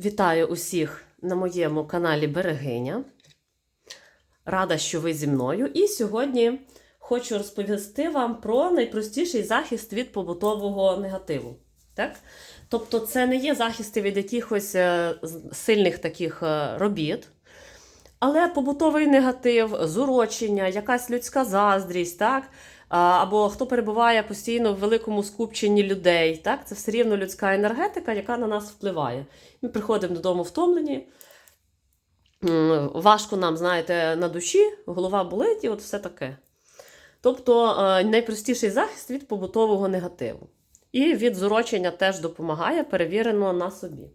Вітаю усіх на моєму каналі Берегиня. Рада, що ви зі мною. І сьогодні хочу розповісти вам про найпростіший захист від побутового негативу. Так? Тобто, це не є захисти від якихось е, сильних таких е, робіт. Але побутовий негатив, зурочення, якась людська заздрість, так? Або хто перебуває постійно в великому скупченні людей, так? це все рівно людська енергетика, яка на нас впливає. Ми приходимо додому втомлені. Важко нам, знаєте, на душі, голова болить і от все таке. Тобто е, найпростіший захист від побутового негативу. І від зурочення теж допомагає, перевірено на собі.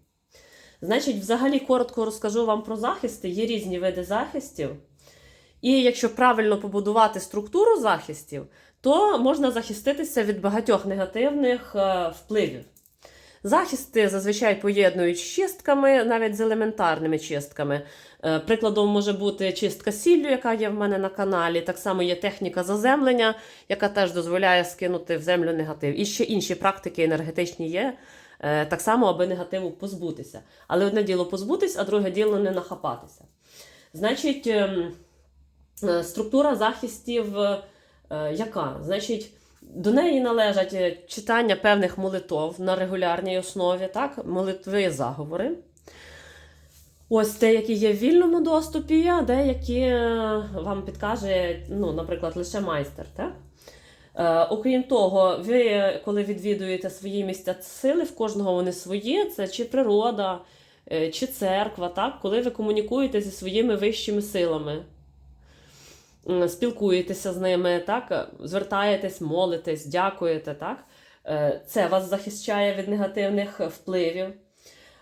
Значить, взагалі коротко розкажу вам про захисти. Є різні види захистів. І якщо правильно побудувати структуру захистів, то можна захиститися від багатьох негативних е, впливів. Захисти зазвичай поєднують з чистками, навіть з елементарними чистками. Е, Прикладом може бути чистка сіллю, яка є в мене на каналі. Так само є техніка заземлення, яка теж дозволяє скинути в землю негатив. І ще інші практики енергетичні є, е, так само, аби негативу позбутися. Але одне діло позбутись, а друге діло не нахапатися. Значить, ем, структура захистів е, яка? Значить, до неї належать е, читання певних молитов на регулярній основі, так? молитви заговори. Ось деякі є в вільному доступі, а деякі е, вам підкаже, ну, наприклад, лише майстер. Так? Е, окрім того, ви, е, коли відвідуєте свої місця сили, в кожного вони свої, це чи природа, е, чи церква, так? коли ви комунікуєте зі своїми вищими силами, спілкуєтеся з ними, так? звертаєтесь, молитесь, дякуєте. Так? Е, Це вас захищає від негативних впливів. Е,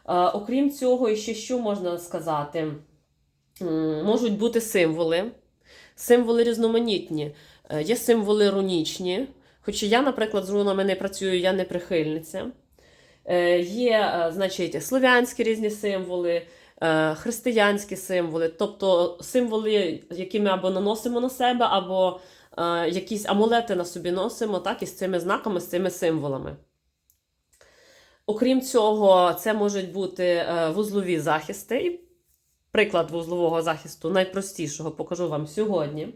Окрім цього, ще що можна сказати? Можуть бути символи. Символи різноманітні. Е, Є символи рунічні. Хоча я, наприклад, з рунами не працюю, я не прихильниця. Є, значить, слов'янські різні символи, християнські символи, тобто символи, які ми або наносимо на себе, або е, якісь амулети на собі носимо, так, із цими знаками, з цими символами. Окрім цього, це можуть бути е, вузлові захисти. Приклад вузлового захисту найпростішого покажу вам сьогодні.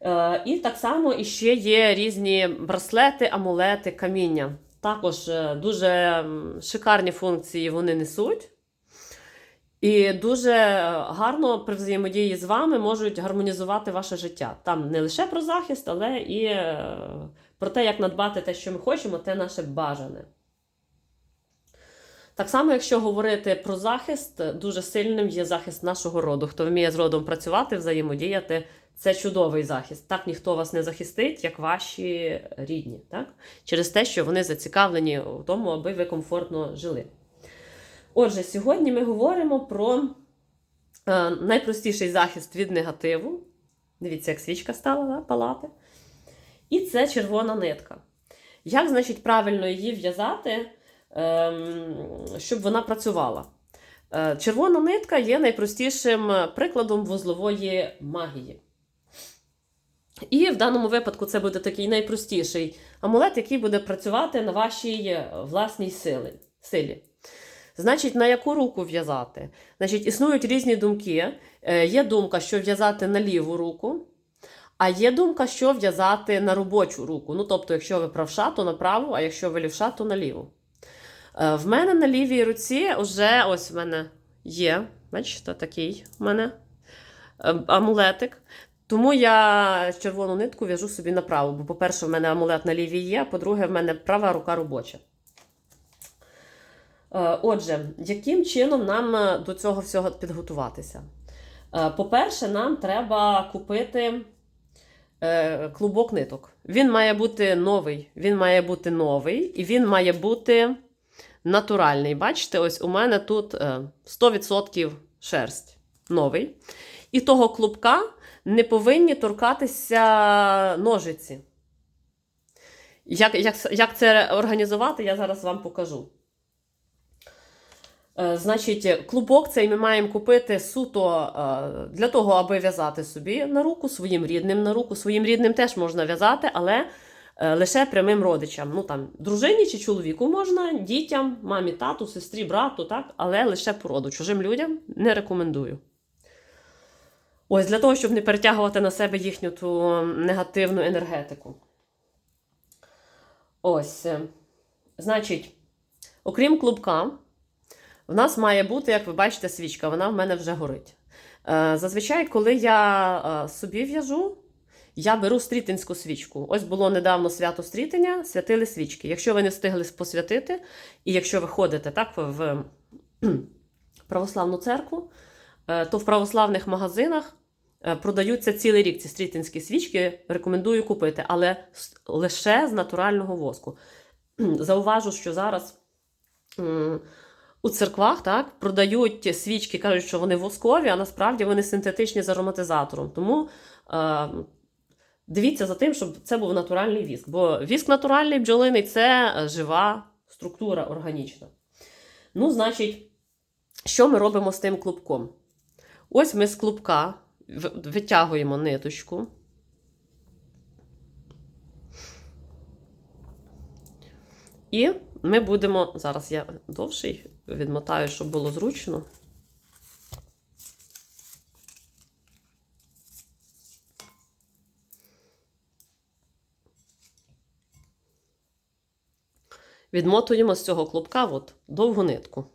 Е, І так само іще є різні браслети, амулети, каміння. Також е, дуже шикарні функції вони несуть. І дуже гарно при взаємодії з вами можуть гармонізувати ваше життя. Там не лише про захист, але і е, про те, як надбати те, що ми хочемо, те наше бажане. Так само, якщо говорити про захист, дуже сильним є захист нашого роду. Хто вміє з родом працювати, взаємодіяти, це чудовий захист. Так ніхто вас не захистить, як ваші рідні, так? через те, що вони зацікавлені в тому, аби ви комфортно жили. Отже, сьогодні ми говоримо про е, найпростіший захист від негативу. Дивіться, як свічка стала да, палати. І це червона нитка. Як, значить, правильно її в'язати, ем, щоб вона працювала? Е, Червона нитка є найпростішим прикладом вузлової магії. І в даному випадку це буде такий найпростіший амулет, який буде працювати на вашій е, власній силі. Значить, на яку руку в'язати? Значить, існують різні думки. Е, Є думка, що в'язати на ліву руку, а є думка, що в'язати на робочу руку. Ну, тобто, якщо ви правша, то на праву, а якщо ви лівша, то на ліву. Е, В мене на лівій руці вже ось в мене є, бачите, такий в мене е, амулетик. Тому я червону нитку в'яжу собі на праву. Бо, по-перше, в мене амулет на лівій є, по-друге, в мене права рука робоча. Е, Отже, яким чином нам е, до цього всього підготуватися? Е, По-перше, нам треба купити клубок ниток. Він має бути новий. Він має бути новий і він має бути натуральний. Бачите, ось у мене тут е, 100% шерсть новий. І того клубка не повинні торкатися ножиці. Як, як, як це організувати, я зараз вам покажу. Е, Значить, клубок цей ми маємо купити суто е, для того, аби в'язати собі на руку, своїм рідним на руку. Своїм рідним теж можна в'язати, але е, лише прямим родичам. Ну там дружині чи чоловіку можна, дітям, мамі, тату, сестрі, брату, так, але лише по роду. Чужим людям не рекомендую. Ось для того, щоб не перетягувати на себе їхню ту негативну енергетику. Ось. Значить, окрім клубка, в нас має бути, як ви бачите, свічка. Вона в мене вже горить. Е, Зазвичай, коли я е, собі в'яжу, я беру стрітинську свічку. Ось було недавно свято стрітення, святили свічки. Якщо ви не встигли посвятити, і якщо ви ходите так в православну церкву, е, то в православних магазинах продаються цілий рік ці стрітинські свічки. Рекомендую купити, але лише з натурального воску. Зауважу, що зараз. У церквах так продають свічки, кажуть, що вони воскові, а насправді вони синтетичні з ароматизатором. Тому е, дивіться за тим, щоб це був натуральний віск. Бо віск натуральний бджолиний це е, жива структура органічна. Ну, значить, що ми робимо з тим клубком? Ось ми з клубка витягуємо ниточку. І ми будемо. Зараз я довший відмотаю, щоб було зручно. Відмотуємо з цього клубка от, довгу нитку.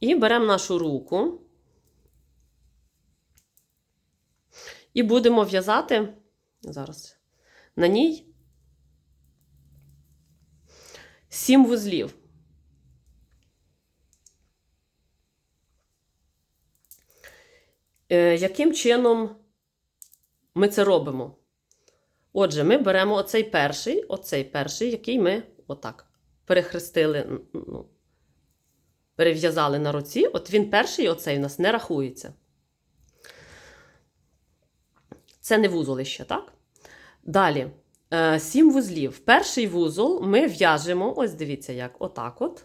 І беремо нашу руку і будемо в'язати зараз на ній сім вузлів. Яким чином ми це робимо? Отже, ми беремо оцей перший, оцей перший, який ми отак перехрестили, ну, перев'язали на руці. От він перший, оцей у нас не рахується. Це не вузолище, так? Далі. Е, Сім вузлів. Перший вузол ми в'яжемо, ось дивіться, як, отак от.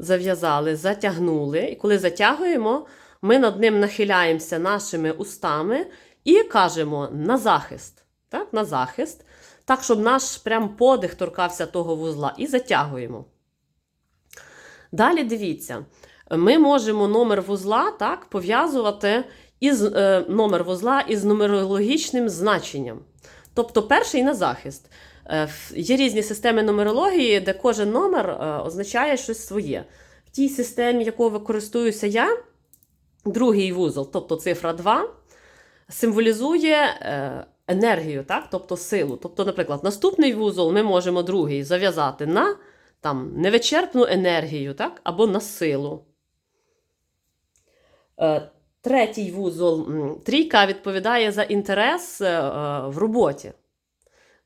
Зав'язали, затягнули. І коли затягуємо, ми над ним нахиляємося нашими устами і кажемо на захист. Так, на захист. Так, щоб наш прям подих торкався того вузла. І затягуємо. Далі дивіться, ми можемо номер вузла так, пов'язувати із е, номер вузла із нумерологічним значенням. Тобто перший на захист. Е, Є різні системи нумерології, де кожен номер е, означає щось своє. В тій системі, якою користуюся я, другий вузол, тобто цифра 2, символізує е, енергію, так? тобто силу. Тобто, наприклад, наступний вузол ми можемо другий зав'язати на там, невичерпну енергію, так? або на силу. Третій вузол, трійка відповідає за інтерес в роботі.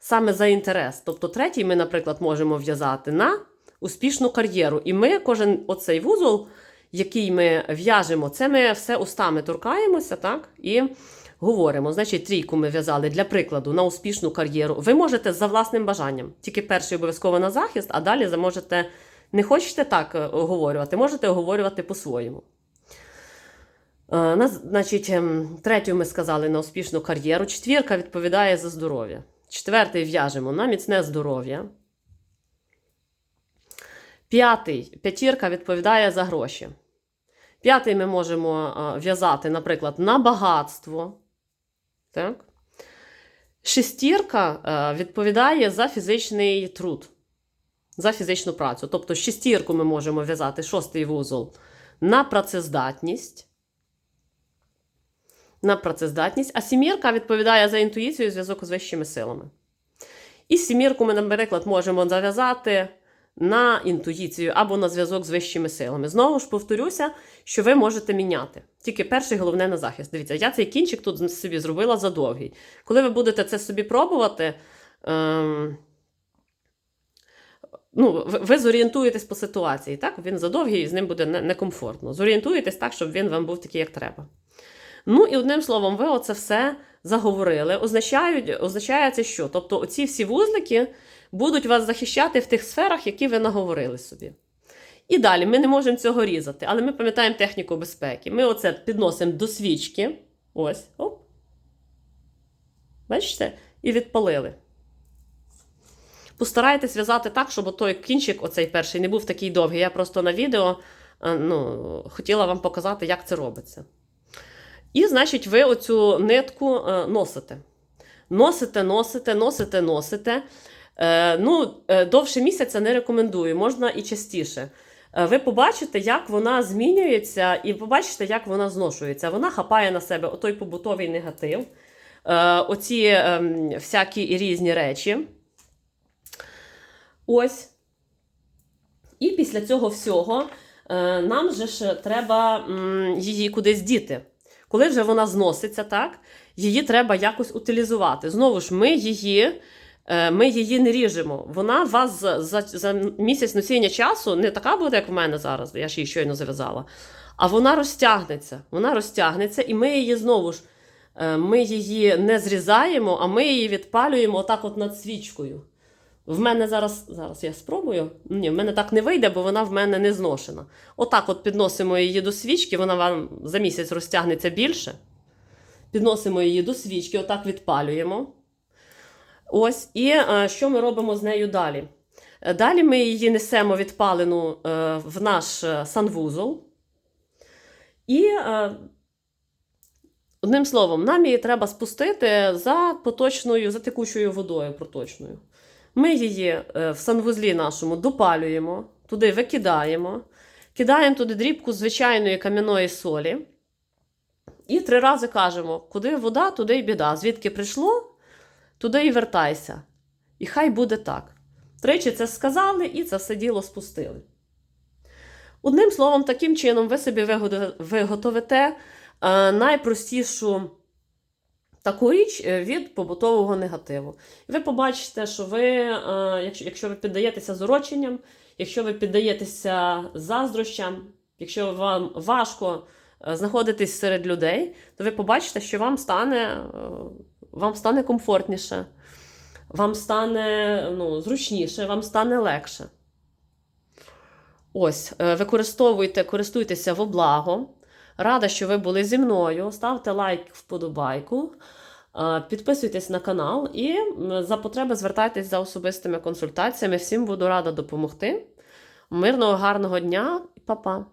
Саме за інтерес. Тобто, третій ми, наприклад, можемо в'язати на успішну кар'єру. І ми кожен оцей вузол, який ми в'яжемо, це ми все устами торкаємося, так? І говоримо. Значить, трійку ми в'язали для прикладу на успішну кар'єру. Ви можете за власним бажанням. Тільки перший обов'язково на захист, а далі можете, не хочете так е, оговорювати, можете оговорювати по-своєму. Е, Значить, ем, третю ми сказали на успішну кар'єру. Четвірка відповідає за здоров'я. Четвертий в'яжемо на міцне здоров'я. П'ятий п'ятірка відповідає за гроші. П'ятий ми можемо е, в'язати, наприклад, на багатство. Так? Шестірка е, відповідає за фізичний труд, за фізичну працю. Тобто шестірку ми можемо в'язати, шостий вузол, на працездатність. На працездатність, а сімірка відповідає за інтуїцію і зв'язок з вищими силами. І сімірку ми, наприклад, можемо зав'язати на інтуїцію або на зв'язок з вищими силами. Знову ж повторюся, що ви можете міняти. Тільки перший головне на захист. Дивіться, я цей кінчик тут собі зробила задовгий. Коли ви будете це собі пробувати, ем, ну, ви, зорієнтуєтесь по ситуації. Так? Він задовгий і з ним буде некомфортно. Зорієнтуєтесь так, щоб він вам був такий, як треба. Ну і одним словом, ви оце все заговорили. Означають, означає це що? Тобто, оці всі вузлики будуть вас захищати в тих сферах, які ви наговорили собі. І далі ми не можемо цього різати, але ми пам'ятаємо техніку безпеки. Ми оце підносимо до свічки. Ось, оп. Бачите? І відпалили. Постарайтесь в'язати так, щоб той кінчик, оцей перший, не був такий довгий. Я просто на відео е, ну, хотіла вам показати, як це робиться. І, значить, ви оцю нитку е, носите. Носите, носите, носите, носите. Е, ну, е, довше місяця не рекомендую, можна і частіше. Ви побачите, як вона змінюється, і побачите, як вона зношується. Вона хапає на себе отой побутовий негатив, оці е, всякі і різні речі. Ось. І після цього всього нам же ж треба її кудись діти. Коли вже вона зноситься, так, її треба якось утилізувати. Знову ж, ми її, е, ми її не ріжемо. Вона вас за, за, за місяць носіння часу не така буде, як в мене зараз, я ж її щойно зав'язала. А вона розтягнеться. Вона розтягнеться, і ми її знову ж е, ми її не зрізаємо, а ми її відпалюємо отак от над свічкою. В мене зараз, зараз я спробую. Ні, в мене так не вийде, бо вона в мене не зношена. Отак от підносимо її до свічки, вона вам за місяць розтягнеться більше. Підносимо її до свічки, отак відпалюємо. Ось, і е, що ми робимо з нею далі? Е, Далі ми її несемо відпалену е, в наш санвузол. І, одним словом, нам її треба спустити за поточною, за текучою водою проточною. Ми її е, в санвузлі нашому допалюємо, туди викидаємо, кидаємо туди дрібку звичайної кам'яної солі. І три рази кажемо, куди вода, туди й біда. Звідки прийшло, туди і вертайся. І хай буде так. Тричі це сказали і це все діло спустили. Одним словом, таким чином, ви собі виготовите е, найпростішу таку річ е, від побутового негативу. І ви побачите, що ви, е, якщо, ви піддаєтеся зуроченням, якщо ви піддаєтеся заздрощам, якщо вам важко е, знаходитись серед людей, то ви побачите, що вам стане, вам стане комфортніше, вам стане ну, зручніше, вам стане легше. Ось, використовуйте, користуйтеся во благо. Рада, що ви були зі мною. Ставте лайк, вподобайку, е, підписуйтесь на канал і за потреби звертайтесь за особистими консультаціями. Всім буду рада допомогти. Мирного, гарного дня і па-па!